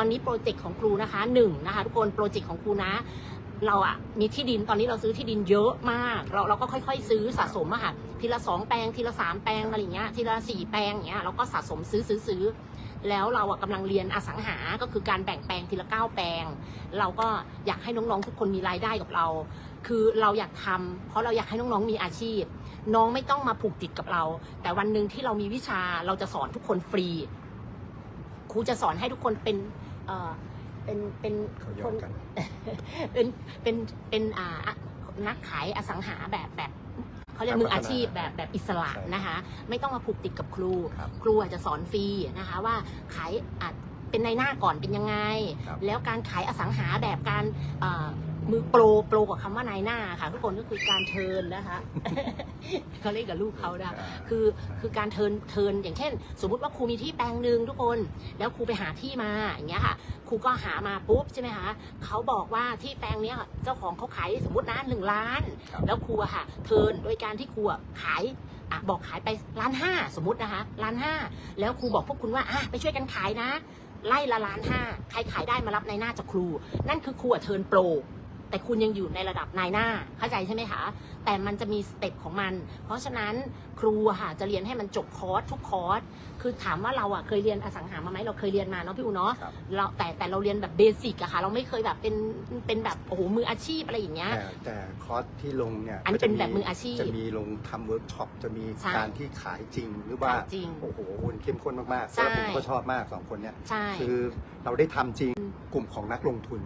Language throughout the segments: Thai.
ตอนนี้โปรเจกต์ของครูนะคะหนึ่งนะคะทุกคนโปรเจกต์ของครูนะเราอะมีที่ดินตอนนี้เราซื้อที่ดินเยอะมาก เราเราก็ค่อยๆ ซื้อสะสมอะค่ะทีละสองแปลงทีละสามแปลงอะไรเงี้ยทีละสี่แปลงอย่างเงี้ยเราก็สะสมซื้อซื้อซื้อแล้วเราอะกำลังเรียนอสังหา ก็คือการแบ่งแปลงทีละเก้าแปลง เราก็อยากให้น้องๆทุกคนมีรายได้กับเรา คือเราอยากทำเพราะเราอยากให้น้องๆมีอาชีพ น้องไม่ต้องมาผูกติดกับเรา แต่วันหนึ่งที่เรามีวิชาเราจะสอนทุกคนฟรีครูจะสอนให้ทุกคนเป็น เอ่อเป็นเป็นเขายคอมนกัน เป็นเป็นเป็นอ่านักขายอสังหาแบบแบบเขาเรียกมืออาชีพแบบแบบอิสระใช่นะคะ ไม่ต้องมาผูกติดกับครู ครับ ครูอาจจะสอนฟรีนะคะว่าขายอาจ เป็นในหน้าก่อนเป็นยังไง ครับ แล้วการขายอสังหาแบบการเอ่อมือโปรโปรกับคำว่านายหน้าค่ะ ทุกคนก็คือการเทิร์นนะคะ เขาเรียกกับลูกเขาได้คือคือการเทิร์นเทิร์นอย่างเช่น สมมติว่าครูมีที่แปลงหนึ่งทุกคน แล้วครูไปหาที่มาอย่างเงี้ยค่ะครูก็หามาปุ๊บใช่ไหมคะเขาบอกว่าที่แปลงเนี้ยเจ้าของเขาขายสมมตินะหนึ่งล้าน ครับ แล้วครูอะค่ะเทิร์นโดยการที่ครูอะขายอะบอกขายไปล้านห้าสมมตินะคะล้านห้าแล้วครูบอกพวกคุณว่าอะไปช่วยกันขายนะ ไล่ละล้านห้าใครขายได้มารับในหน้าจากครู นั่นคือครูเทิร์นโปร แต่คุณยังอยู่ในระดับนายหน้าเข้าใจใช่ไหมคะ แต่มันจะมีสเต็ปของมัน เพราะฉะนั้นครูอะค่ะจะเรียนให้มันจบคอร์สทุกคอร์สคือถามว่าเราอะเคยเรียนอสังหามาไหมเราเคยเรียนมาเนาะพี่อูเนาะครับเราแต่แต่เราเรียนแบบเบสิกอะค่ะเราไม่เคยแบบเป็นเป็นแบบโอ้โหมืออาชีพอะไรอย่างเงี้ยแต่แต่คอร์สที่ลงเนี่ยอันนี้ก็จะเป็นแบบมืออาชีพจะมีลงทำเวิร์กช็อปจะมีใช่การที่ขายจริงหรือว่าขายจริงโอ้โหมันเข้มข้นมากๆใช่แล้วผมก็ชอบมากสองคนเนี่ยใช่คือเราได้ทำจริงกลุ่มของนักลงทุน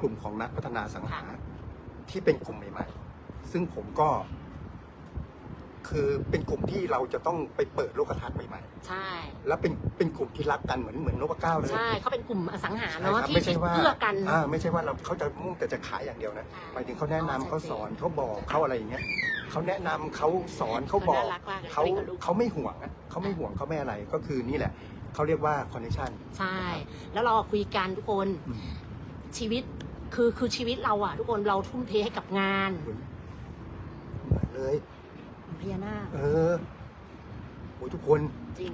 กลุ่มของนักพัฒนาสังหาค่ะที่เป็นกลุ่มใหม่ๆ ซึ่งผมก็ คือเป็นกลุ่มที่เราจะต้องไปเปิดโลกทัศน์ใหม่ใช่ ๆ แล้วเป็นเป็นกลุ่มที่รักกันเหมือนเหมือนนพเก้าเลยใช่เขาเป็นกลุ่มอสังหาใช่เนาะครับที่ไม่ใช่ว่าเอื้อกัน อ่าไม่ใช่ว่าเราเขาจะมุ่งแต่จะขายอย่างเดียวนะใช่หมายถึงเขาแนะนำอ๋อเขาชัดเจนสอนเขาบอกเขาอะไรอย่างเงี้ยเขาแนะนำเขาสอนเขาบอกน่ารักมากเลยเขาคุยกับลูก เขาไม่ห่วงอะเขาไม่ห่วงเขาไม่อะไรก็คือนี่แหละเขาเรียกว่าคอนเนคชั่น ใช่ แล้วเราคุยกันทุกคนชีวิต คือคือชีวิตเราอะทุกคนเราทุ่มเทให้กับงานเหมือนเลย พญานาคเออโอ้ยทุกคน จริง